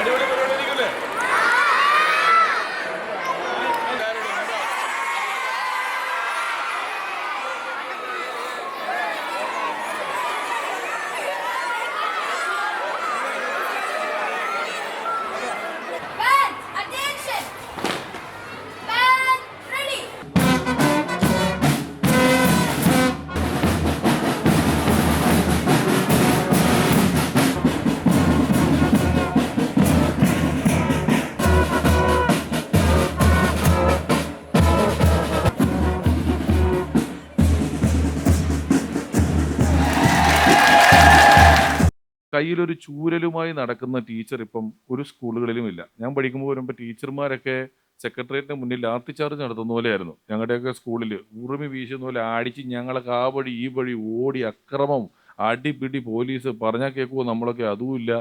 അടിപൊളി പരിപാടി കയ്യിലൊരു ചൂരലുമായി നടക്കുന്ന ടീച്ചർ ഇപ്പം ഒരു സ്കൂളുകളിലും ഇല്ല. ഞാൻ പഠിക്കുമ്പോൾ വരുമ്പോൾ ടീച്ചർമാരൊക്കെ സെക്രട്ടേറിയറ്റിന് മുന്നിൽ ലാത്തി ചാർജ് നടത്തുന്ന പോലെയായിരുന്നു. ഞങ്ങളുടെയൊക്കെ സ്കൂളിൽ ഉറുമി വീശുന്ന പോലെ അടിച്ച് ഞങ്ങളൊക്കെ ആ വഴി ഈ വഴി ഓടി അക്രമം അടിപിടി പോലീസ് പറഞ്ഞാൽ കേൾക്കുമോ നമ്മളൊക്കെ? അതുമില്ല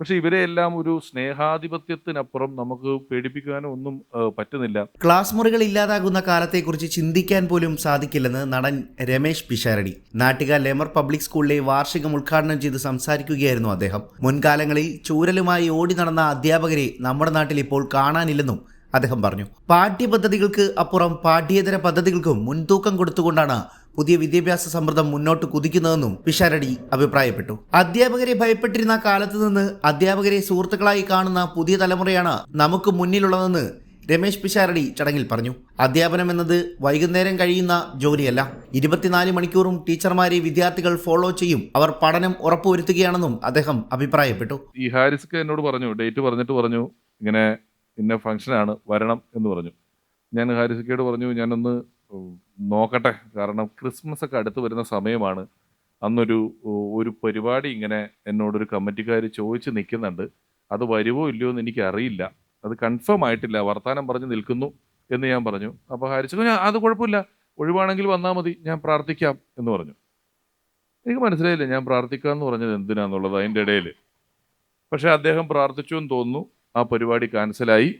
പക്ഷെ ഇവരെ എല്ലാം ഒരു സ്നേഹാധിപത്യത്തിനപ്പുറം നമുക്ക് പേടിപ്പിക്കാനോ ഒന്നും പറ്റുന്നില്ല. ക്ലാസ് മുറികൾ ഇല്ലാതാകുന്ന കാലത്തെക്കുറിച്ച് ചിന്തിക്കാൻ പോലും സാധിക്കില്ലെന്ന് നടൻ രമേശ് പിഷാരടി. നാട്ടിക ലെമർ പബ്ലിക് സ്കൂളിലെ വാർഷികം ഉദ്ഘാടനം ചെയ്ത് സംസാരിക്കുകയായിരുന്നു അദ്ദേഹം. മുൻകാലങ്ങളിൽ ചൂരലുമായി ഓടി നടന്ന അധ്യാപകരെ നമ്മുടെ നാട്ടിൽ ഇപ്പോൾ കാണാനില്ലെന്നും അദ്ദേഹം പറഞ്ഞു. പാഠ്യപദ്ധതികൾക്ക് അപ്പുറം പാഠ്യേതര പദ്ധതികൾക്കും മുൻതൂക്കം കൊടുത്തുകൊണ്ടാണ് പുതിയ വിദ്യാഭ്യാസ സമ്മർദ്ദം മുന്നോട്ട് കുതിക്കുന്നതെന്നും പിഷാരടി അഭിപ്രായപ്പെട്ടു. അധ്യാപകരെ ഭയപ്പെട്ടിരുന്ന കാലത്ത് നിന്ന് അധ്യാപകരെ സുഹൃത്തുക്കളായി കാണുന്ന പുതിയ തലമുറയാണ് നമുക്ക് മുന്നിലുള്ളതെന്ന് രമേശ് പിഷാരടി ചടങ്ങിൽ പറഞ്ഞു. അധ്യാപനം എന്നത് വൈകുന്നേരം കഴിയുന്ന ജോലിയല്ല. ഇരുപത്തിനാല് മണിക്കൂറും ടീച്ചർമാരെ വിദ്യാർത്ഥികൾ ഫോളോ ചെയ്യും. അവർ പഠനം ഉറപ്പുവരുത്തുകയാണെന്നും അദ്ദേഹം അഭിപ്രായപ്പെട്ടു. ഈ ഹാരിസ് എന്നോട് പറഞ്ഞു ഡേറ്റ് പറഞ്ഞിട്ട് പറഞ്ഞു ഇങ്ങനെ ഇന്ന ഫംഗ്ഷനാണ് വരണം എന്ന് പറഞ്ഞു. ഞാൻ ഹാരിസ് പറഞ്ഞു ഞാനൊന്ന് നോക്കട്ടെ. കാരണം ക്രിസ്മസ് ഒക്കെ അടുത്ത് വരുന്ന സമയമാണ്. അന്നൊരു ഒരു പരിപാടി ഇങ്ങനെ എന്നോടൊരു കമ്മിറ്റിക്കാർ ചോദിച്ച് നിൽക്കുന്നുണ്ട്. അത് വരുമോ ഇല്ലയോ എന്ന് എനിക്കറിയില്ല. അത് കൺഫേം ആയിട്ടില്ല. വർത്തമാനം പറഞ്ഞ് നിൽക്കുന്നു എന്ന് ഞാൻ പറഞ്ഞു. അപ്പോൾ ഹരിച്ചു ഞാൻ അത് കുഴപ്പമില്ല. ഒഴിവാണെങ്കിൽ വന്നാൽ മതി. ഞാൻ പ്രാർത്ഥിക്കാം എന്ന് പറഞ്ഞു. എനിക്ക് മനസ്സിലായില്ല. ഞാൻ പ്രാർത്ഥിക്കുക എന്ന് പറഞ്ഞത് എന്തിനാന്നുള്ളത് അതിന്റെ ഇടയിൽ. പക്ഷേ അദ്ദേഹം പ്രാർത്ഥിച്ചു എന്ന് തോന്നുന്നു. ആ പരിപാടി ക്യാൻസലായി.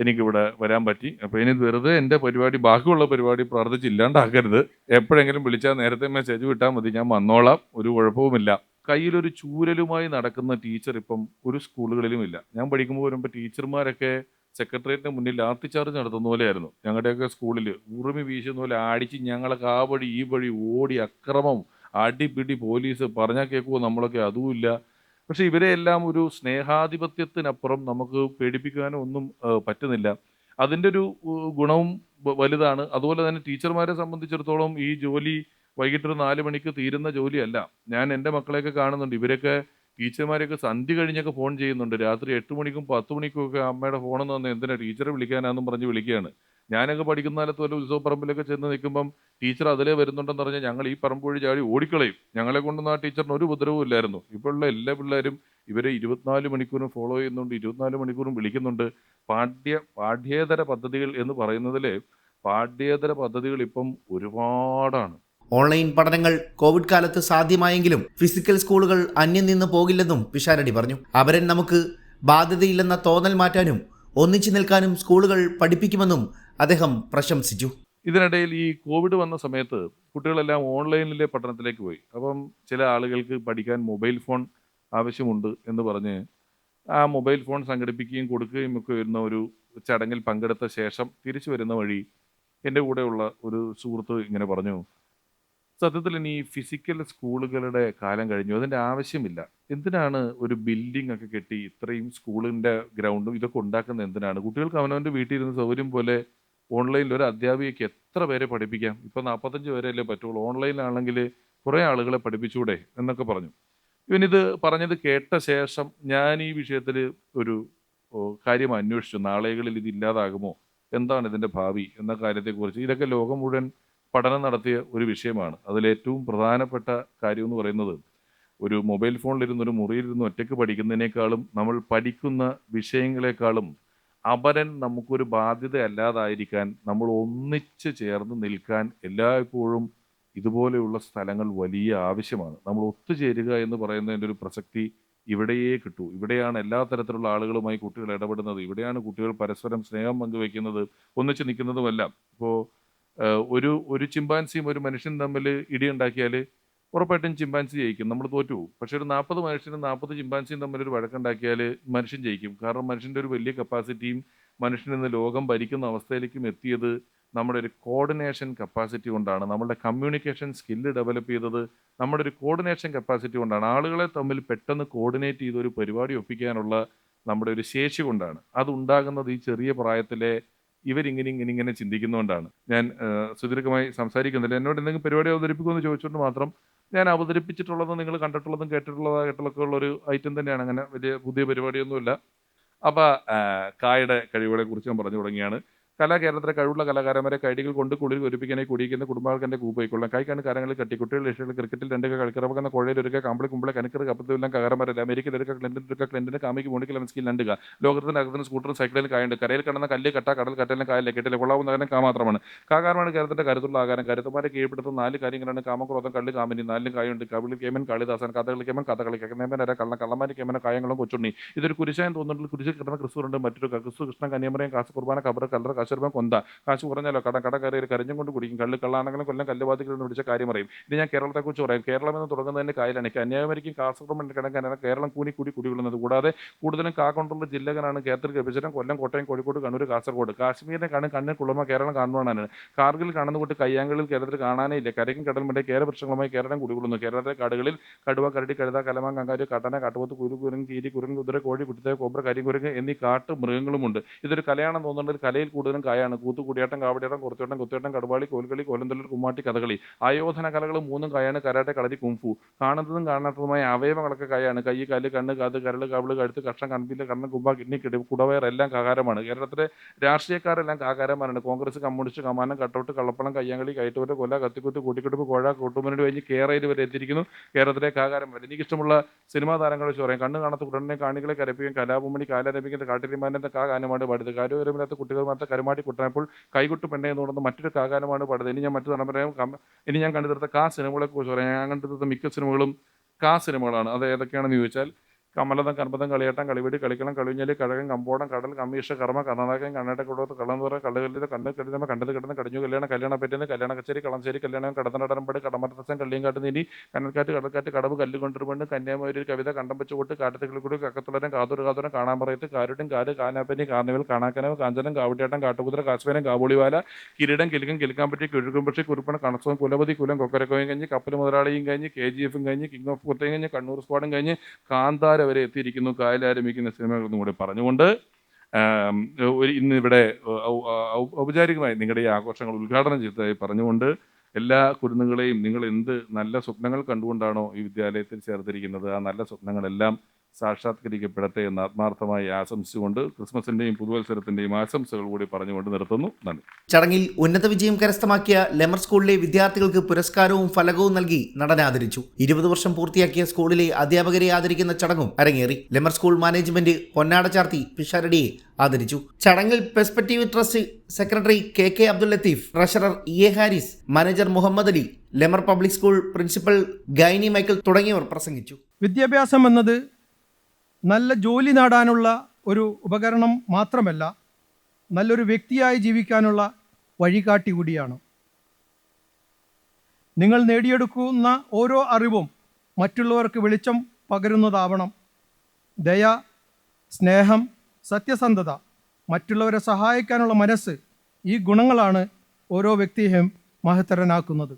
എനിക്കിവിടെ വരാൻ പറ്റി. അപ്പോൾ ഇനി വെറുതെ എന്റെ പരിപാടി ബാക്കിയുള്ള പരിപാടി പ്രാർത്ഥിച്ച് ഇല്ലാണ്ടാക്കരുത് എപ്പോഴെങ്കിലും വിളിച്ചാൽ നേരത്തെ മെസ്സേജ് വിട്ടാൽ മതി. ഞാൻ വന്നോളാം. ഒരു കുഴപ്പവുമില്ല. കയ്യിലൊരു ചൂരലുമായി നടക്കുന്ന ടീച്ചർ ഇപ്പം ഒരു സ്കൂളുകളിലും ഇല്ല ഞാൻ പഠിക്കുമ്പോൾ വരുമ്പോൾ ടീച്ചർമാരൊക്കെ സെക്രട്ടേറിയറ്റിന് മുന്നിൽ ലാത്തി ചാർജ് നടത്തുന്ന പോലെയായിരുന്നു. ഞങ്ങളുടെയൊക്കെ സ്കൂളിൽ ഉറുമി വീശുന്ന പോലെ അടിച്ച് ഞങ്ങളൊക്കെ ആ വഴി ഈ വഴി ഓടി അക്രമം അടിപിടി പോലീസ് പറഞ്ഞാൽ കേൾക്കുമോ നമ്മളൊക്കെ? അതുമില്ല. പക്ഷെ ഇവരെ എല്ലാം ഒരു സ്നേഹാധിപത്യത്തിനപ്പുറം നമുക്ക് പേടിപ്പിക്കാനോ ഒന്നും പറ്റുന്നില്ല. അതിന്റെ ഒരു ഗുണവും വലുതാണ്. അതുപോലെ തന്നെ ടീച്ചർമാരെ സംബന്ധിച്ചിടത്തോളം ഈ ജോലി വൈകിട്ടൊരു നാല് മണിക്ക് തീരുന്ന ജോലിയല്ല. ഞാൻ എന്റെ മക്കളെയൊക്കെ കാണുന്നുണ്ട്. ഇവരൊക്കെ ടീച്ചർമാരെയൊക്കെ സന്ധ്യ കഴിഞ്ഞൊക്കെ ഫോൺ ചെയ്യുന്നുണ്ട്. രാത്രി എട്ട് മണിക്കും പത്ത് മണിക്കും ഒക്കെ അമ്മയുടെ ഫോണെന്ന് വന്ന് എന്തിനാ ടീച്ചറെ വിളിക്കാനാന്നും പറഞ്ഞ് വിളിക്കുകയാണ്. ഞാനൊക്കെ പഠിക്കുന്ന കാലത്ത് വല്ല ഉത്സവപ്പറമ്പിലൊക്കെ ചെന്ന് നിൽക്കുമ്പം ടീച്ചർ അതിലേ വരുന്നുണ്ടെന്ന് പറഞ്ഞാൽ ഞങ്ങൾ ഈ പറമ്പ് വഴി ചാടി ഓടിക്കളയും. ഞങ്ങളെ കൊണ്ടൊന്നും ആ ടീച്ചറിന് ഒരു ഉപദ്രവവും ഇല്ലായിരുന്നു. ഇപ്പോഴുള്ള എല്ലാ പിള്ളേരും ഇവരെ ഇരുപത്തിനാല് മണിക്കൂറും ഫോളോ ചെയ്യുന്നുണ്ട് ഇരുപത്തിനാല് മണിക്കൂറും വിളിക്കുന്നുണ്ട്. പാഠ്യ പാഠ്യേതര പദ്ധതികൾ എന്ന് പറയുന്നതിലെ പാഠ്യേതര പദ്ധതികൾ ഇപ്പം ഒരുപാടാണ്. ഓൺലൈൻ പഠനങ്ങൾ കോവിഡ് കാലത്ത് സാധ്യമായെങ്കിലും ഫിസിക്കൽ സ്കൂളുകൾ അന്യം നിന്ന് പോകില്ലെന്നും പിഷാരടി പറഞ്ഞു. അവരൻ നമുക്ക് ബാധ്യതയില്ലെന്ന തോന്നൽ മാറ്റാനും ഒന്നിച്ചു നിൽക്കാനും സ്കൂളുകൾ പഠിപ്പിക്കുമെന്നും അദ്ദേഹം പ്രശംസിച്ചു. ഇതിനിടയിൽ ഈ കോവിഡ് വന്ന സമയത്ത് കുട്ടികളെല്ലാം ഓൺലൈനിലെ പഠനത്തിലേക്ക് പോയി. അപ്പം ചില ആളുകൾക്ക് പഠിക്കാൻ മൊബൈൽ ഫോൺ ആവശ്യമുണ്ട് എന്ന് പറഞ്ഞ് ആ മൊബൈൽ ഫോൺ സംഘടിപ്പിക്കുകയും കൊടുക്കുകയും ഒക്കെ വരുന്ന ഒരു ചടങ്ങിൽ പങ്കെടുത്ത ശേഷം തിരിച്ചു വരുന്ന വഴി എന്റെ കൂടെയുള്ള ഒരു സുഹൃത്ത് ഇങ്ങനെ പറഞ്ഞു സത്യത്തിൽ ഇനി ഫിസിക്കൽ സ്കൂളുകളുടെ കാലം കഴിഞ്ഞു. അതിന്റെ ആവശ്യമില്ല. എന്തിനാണ് ഒരു ബിൽഡിംഗ് ഒക്കെ കെട്ടി ഇത്രയും സ്കൂളിന്റെ ഗ്രൗണ്ടും ഇതൊക്കെ ഉണ്ടാക്കുന്നത് എന്തിനാണ്? കുട്ടികൾക്ക് അവനവന്റെ വീട്ടിൽ ഇരുന്ന് സൗകര്യം പോലെ ഓൺലൈനിൽ ഒരു അധ്യാപികയ്ക്ക് എത്ര പേരെ പഠിപ്പിക്കാം? ഇപ്പം നാൽപ്പത്തഞ്ച് പേരല്ലേ പറ്റുള്ളൂ. ഓൺലൈനിലാണെങ്കിൽ കുറേ ആളുകളെ പഠിപ്പിച്ചൂടെ എന്നൊക്കെ പറഞ്ഞു. ഇവനിത് പറഞ്ഞത് കേട്ട ശേഷം ഞാൻ ഈ വിഷയത്തിൽ ഒരു കാര്യം അന്വേഷിച്ചു. നാളെകളിൽ ഇത് ഇല്ലാതാകുമോ? എന്താണ് ഇതിന്റെ ഭാവി എന്ന കാര്യത്തെക്കുറിച്ച്. ഇതൊക്കെ ലോകം മുഴുവൻ പഠനം നടത്തിയ ഒരു വിഷയമാണ്. അതിലേറ്റവും പ്രധാനപ്പെട്ട കാര്യം എന്ന് പറയുന്നത് ഒരു മൊബൈൽ ഫോണിലിരുന്ന് ഒരു മുറിയിലിരുന്ന് ഒറ്റയ്ക്ക് പഠിക്കുന്നതിനേക്കാളും നമ്മൾ പഠിക്കുന്ന വിഷയങ്ങളെക്കാളും അപരൻ നമുക്കൊരു ബാധ്യത അല്ലാതായിരിക്കാൻ നമ്മൾ ഒന്നിച്ച് ചേർന്ന് നിൽക്കാൻ എല്ലായ്പ്പോഴും ഇതുപോലെയുള്ള സ്ഥലങ്ങൾ വലിയ ആവശ്യമാണ്. നമ്മൾ ഒത്തുചേരുക എന്ന് പറയുന്നതിന്റെ ഒരു പ്രസക്തി ഇവിടെയേ കിട്ടൂ. ഇവിടെയാണ് എല്ലാ തരത്തിലുള്ള ആളുകളുമായി കുട്ടികൾ ഇടപെടുന്നത്. ഇവിടെയാണ് കുട്ടികൾ പരസ്പരം സ്നേഹം പങ്കുവെക്കുന്നത് ഒന്നിച്ച് നിൽക്കുന്നതുമെല്ലാം. ഇപ്പോൾ ഒരു ഒരു ചിമ്പാൻസിയും ഒരു മനുഷ്യനും തമ്മിൽ ഇടിയുണ്ടാക്കിയാൽ ഉറപ്പായിട്ടും ചിമ്പാൻസി ജയിക്കും. നമ്മൾ തോറ്റു പോകും. പക്ഷേ ഒരു നാൽപ്പത് മനുഷ്യനും നാൽപ്പത് ചിമ്പാൻസിയും ഒരു വഴക്കുണ്ടാക്കിയാൽ മനുഷ്യൻ ജയിക്കും. കാരണം മനുഷ്യന്റെ ഒരു വലിയ കപ്പാസിറ്റിയും മനുഷ്യൻ ഇന്ന് ലോകം ഭരിക്കുന്ന അവസ്ഥയിലേക്കും എത്തിയത് നമ്മുടെ ഒരു കോർഡിനേഷൻ കപ്പാസിറ്റി കൊണ്ടാണ്. നമ്മുടെ കമ്മ്യൂണിക്കേഷൻ സ്കില്ല് ഡെവലപ്പ് ചെയ്തത് നമ്മുടെ ഒരു കോർഡിനേഷൻ കപ്പാസിറ്റി കൊണ്ടാണ്. ആളുകളെ തമ്മിൽ പെട്ടെന്ന് കോർഡിനേറ്റ് ചെയ്ത് ഒരു പരിപാടി ഒപ്പിക്കാനുള്ള നമ്മുടെ ഒരു ശേഷി കൊണ്ടാണ്. അത് ഉണ്ടാകുന്നത് ഈ ചെറിയ പ്രായത്തിലെ ഇവരിങ്ങനെ ഇങ്ങനെ ഇങ്ങനെ ചിന്തിക്കുന്നതുകൊണ്ടാണ് ഞാൻ സുദീർഘമായി സംസാരിക്കുന്നില്ല. എന്നോട് എന്തെങ്കിലും പരിപാടി അവതരിപ്പിക്കുമെന്ന് ചോദിച്ചുകൊണ്ട് മാത്രം ഞാൻ അവതരിപ്പിച്ചിട്ടുള്ളതും നിങ്ങൾ കണ്ടിട്ടുള്ളതും കേട്ടിട്ടുള്ളതായിട്ടുള്ളൊക്കെ ഉള്ള ഒരു ഐറ്റം തന്നെയാണ്. അങ്ങനെ വലിയ പുതിയ പരിപാടിയൊന്നുമില്ല. അപ്പോൾ കായുടെ കഴിവുകളെ കുറിച്ച് ഞാൻ പറഞ്ഞു തുടങ്ങിയാണ്. കലാ കേരളത്തിലെ കഴിവുള്ള കലാകാരന്മാരെ കൈഡികൾ കൊണ്ട് കുളിർ ഒരുപ്പിക്കാനായി കുടിക്കുന്ന കുടുംബാൾക്കെന്റെ കൂപ്പയിക്കൊള്ളാം. കൈക്കാണ് കാര്യങ്ങളിൽ കട്ടി കുട്ടികൾ ലക്ഷ്യങ്ങൾ ക്രിക്കറ്റിൽ രണ്ട് കളിക്കിറക്കുന്ന കുഴയിൽ ഒരുക്ക കാമ്പിളി കുമ്പിളെ കനക്കർ കപ്പത്തിലെല്ലാം കകാരന്മാരല്ല? അമേരിക്കയിൽ ക്ലിൻഡൻ ഒരുക്ക ക്ലിൻഡിന് കാമിക്ക് മോണിക്കൽ മെൻസ്കിൽ രണ്ടുക ലോകത്തിന് അകത്തിന് സ്കൂട്ടറും സൈക്കിളിൽ കായുണ്ട്. കരയിൽ കിടന്ന കല്ല് കട്ട കടൽ കട്ടലിന് കായലിലെ കെട്ടിലെ കൊള്ളാവുന്ന കാര്യം കാ മാത്രമാണ്. കാകാരമാണ് കേരളത്തിന്റെ കരുത്തുള്ള ആകാരം. കരുത്തുമാരെ കീഴ്പ്പെടുത്തുന്ന നാല് കാര്യങ്ങളാണ് കാമക്രോധം കള്ളി കാമിനി. നാലിലും കായുണ്ട്. കവിളി കേമൻ കാളിദാസൻ. കഥകളി കേമൻ കഥകളി കേമൻ. അര കള്ള കള്ളമാരി കേമന കായങ്ങളും കൊച്ചുണ്ണി. ഇതൊരു കുരിശായം തോന്നുന്നുണ്ട്. കുരിശിൽ കിടന്ന ക്രിസ്തുണ്ട് മറ്റൊരു ക്രിസ്തു കൃഷ്ണൻ കന്യാമറയും കാസ കുർബാന കബർ കല്ലറ കാശുരൂപം കൊന്ത. കാശ് കുറഞ്ഞല്ലോ കട കട കയറി കരഞ്ഞും കൊണ്ട് കുടിക്കും. കള്ള് കള്ളാണെങ്കിലും കൊല്ലം എന്ന് വിളിച്ച കാര്യം പറയും ഇനി ഞാൻ കേരളത്തെക്കുറിച്ച് പറയാം. കേരളം എന്ന് തുടങ്ങുന്നതിന്റെ കായലാണ്. കന്യാകുമാരിക്കും കാസർഗോഡ് കിടക്കാനാണ് കേരളം കൂനി കൂടി കുടികൊള്ളുന്നത്. കൂടാതെ കൂടുതലും കാ കൊണ്ടുള്ള ജില്ലകളാണ് കേരളത്തിൽ വിഭജനം കൊല്ലം കോട്ടയം കോഴിക്കോട് കണ്ണൂർ കാസർഗോഡ്. കാശ്മീരിനെ കാണും കണ്ണിൽ കുളമ കേരളം കാണുവാനാണ് കാർഗിൽ കാണുന്ന കൂട്ട് കയ്യാങ്കളിൽ കേരളത്തിൽ കാണാനേ ഇല്ല. കരയ്ക്കും കടലുമുണ്ട് കേര വൃക്ഷങ്ങളുമായി കേരളം കുടികൊള്ളുന്നു. കേരളത്തിലെ കാടുകളിൽ കടുവ കരടി കഴുത കലമ കങ്കാരി കട്ടന കാട്ടുപോത്ത് കുരു കുരങ്ങ് കീരി കുരങ്ങ് കുതിര കോഴി കുട്ടിത്തെ കോബ്ര കരിങ്കുരങ്ങ് എന്നീ കാട്ടു മൃഗങ്ങളുമുണ്ട് ഇതൊരു കലയാണെന്ന് തോന്നുന്നുണ്ട്. കലയിൽ കൂടുതലും കായാണ്. കൂത്ത് കൂടിയാട്ടം കാവടിയാട്ടം കുറത്തോട്ടം കുത്തിയാട്ടം കടുവാളി കോൽക്കളി കോലന്തല്ലൂർ കുമ്മാട്ടി കഥകളി. ആയോധന കലകൾ മൂന്നും കായാണ്. Karate kalari kung fu. കാണുന്നതും കാണാത്തതുമായ അവയവങ്ങളൊക്കെ കായാണ്. കൈ കാൽ കണ്ണ് കാത് കരൾ കവിൾ കഴുത്ത് കഷ്ണം കൺപില്ല കണ്ണ് കുമ്പ കിഡ്നി കിടി കുടവയർ എല്ലാം കാകാരമാണ്. കേരളത്തിലെ രാഷ്ട്രീയക്കാരെല്ലാം കാകാരന്മാരാണ്. കോൺഗ്രസ് കമ്മ്യൂണിസ്റ്റ് കമാനം കട്ടൗട്ട് കള്ളപ്പണം കയ്യാങ്കളി കയറ്റുപറ്റ കൊല കത്തിക്കുത്ത് കൂട്ടിക്കെടുപ്പ് കോഴ കൂട്ടുമുന്നണി കഴിഞ്ഞ് കേരളയിൽ വരെ എത്തിയിരിക്കുന്നു കേരളത്തിലെ കാകാരന്മാർ എനിക്കിഷ്ടമുള്ള സിനിമാ താരങ്ങളെ വെച്ച് പറയാം. കണ്ണ് കാണാത്ത ഉടനെ കാണികളെ കരപ്പിക്കും കലാപുമണി കാലരപ്പിക്കുന്ന കാട്ടിരിമാനത്തെ കാ ഗാനമാണ് പാടിയത്. കാര്യവരമില്ലാത്ത കുട്ടികൾ മാത്രം കരുമാടി കുട്ടനപ്പോൾ കൈകൊട്ട് പെണ്ണെ എന്ന് പറയുന്ന മറ്റൊരു കാകാലമാണ് പാടുന്നത്. ഇനി ഞാൻ മറ്റു തലമുറയും ഇനി ഞാൻ കണ്ടെടുത്ത കാ സിനിമകളെ കുറിച്ച് പറയാം. ഞാൻ കണ്ടെടുത്ത മിക്ക സിനിമകളും കാ സിനിമകളാണ്. അത് ഏതൊക്കെയാണെന്ന് ചോദിച്ചാൽ കമലതം കർമ്മതം കളിയേട്ടം കളിവീട് കളിക്കണം കളിഞ്ഞൽ കഴകൻ കമ്പോടം കടൽ കമ്മീഷ കർമ്മ കർണാടകം കണ്ണാട്ടക്കുടത്ത് കള്ളംതുറ കള്ളുകല്ലിത് കണ്ണ് കെടുത്തമ്മ കണ്ടത് കിടന്ന് കടിഞ്ഞു കല്യാണം കല്യാണം പറ്റുന്ന കല്യാണ കച്ചേരി കളഞ്ചേരി കല്യാണം കടത്തനടമ്പട് കടമത്തച്ഛൻ കള്ളിയങ്കാട്ട് നീനി കനൽക്കാറ്റ് കടൽക്കാറ്റ് കടവ് കല്ല് കൊണ്ടുവരുമ്പോൾ കന്യാകുമാരി കവിത കണ്ടം വെച്ച് കൂട്ട് കാട്ടത്തിൽ കൂടി കക്കത്തുള്ളരം കാതൂര് കാതൂരം കാണാൻ പറയത്ത് കാരുട്ടും കാര് കാനാപ്പനി കാർണിവൽ കാണാക്കനവ് കാഞ്ചനം കാവട്ടിയാട്ടം കാട്ടുകുതിര കാശ്മീരം കാബൂളിവാല കിരീടം കിലുക്കം കിലുക്കാൻ പറ്റി കിഴുക്കും പക്ഷി കുരുപ്പണ കണസവും കുലപതി കുലം കൊക്കരക്കോയും കഴിഞ്ഞ് കപ്പൽ മുതലാളിയും കഴിഞ്ഞ് കെ ജി എഫും കഴിഞ്ഞ് കിങ് ഓഫ് കുത്തയും കഴിഞ്ഞ് കണ്ണൂർ സ്ക്വാഡും കഴിഞ്ഞ് കാന്താര വരെ എത്തിയിരിക്കുന്നു കായലാരംഭിക്കുന്ന സിനിമകളെന്നും കൂടി പറഞ്ഞുകൊണ്ട് ഒരു ഔപചാരികമായി നിങ്ങളുടെ ഈ ആഘോഷങ്ങൾ ഉദ്ഘാടനം ചെയ്തതായി പറഞ്ഞുകൊണ്ട് എല്ലാ കുരുന്നുകളെയും നിങ്ങൾ എന്ത് നല്ല സ്വപ്നങ്ങൾ കണ്ടുകൊണ്ടാണോ ഈ വിദ്യാലയത്തിൽ ചേർത്തിരിക്കുന്നത്? ആ നല്ല സ്വപ്നങ്ങളെല്ലാം സാക്ഷാത്കരിക്കപ്പെടട്ടെ എന്ന് ആത്മാർത്ഥമായി ആശംസിച്ചുകൊണ്ട് ക്രിസ്മസിന്റെയും പുതുവത്സരത്തിന്റെയും ആശംസകൾ കൂടി പറഞ്ഞുകൊണ്ട് നിർത്തുന്നു. നന്ദി. ചടങ്ങിൽ ഉന്നത വിജയം കരസ്ഥമാക്കിയ ലെമർ സ്കൂളിലെ വിദ്യാർത്ഥികൾക്ക് പുരസ്കാരവും ഫലകവും നൽകി നടൻ ആദരിച്ചു. ഇരുപത് വർഷം പൂർത്തിയാക്കിയ സ്കൂളിലെ അധ്യാപകരെ ആദരിക്കുന്ന ചടങ്ങും അരങ്ങേറി. ലെമർ സ്കൂൾ മാനേജ്മെന്റ് പൊന്നാട ചാർത്തി പിഷാരടിയെ ആദരിച്ചു. ചടങ്ങിൽ perspective trust secretary K K Abdul Latheef treasurer E A Haris manager Muhammad Ali Lemer public school principal Gainy Michael തുടങ്ങിയവർ പ്രസംഗിച്ചു. വിദ്യാഭ്യാസം എന്നത് നല്ല ജോലി നേടാനുള്ള ഒരു ഉപകരണം മാത്രമല്ല നല്ലൊരു വ്യക്തിയായി ജീവിക്കാനുള്ള വഴികാട്ടി കൂടിയാണ്. നിങ്ങൾ നേടിയെടുക്കുന്ന ഓരോ അറിവും മറ്റുള്ളവർക്ക് വെളിച്ചം പകരുന്നതാവണം. ദയ സ്നേഹം സത്യസന്ധത മറ്റുള്ളവരെ സഹായിക്കാനുള്ള മനസ്സ് ഈ ഗുണങ്ങളാണ് ഓരോ വ്യക്തിയെയും മഹത്തരനാക്കുന്നത്.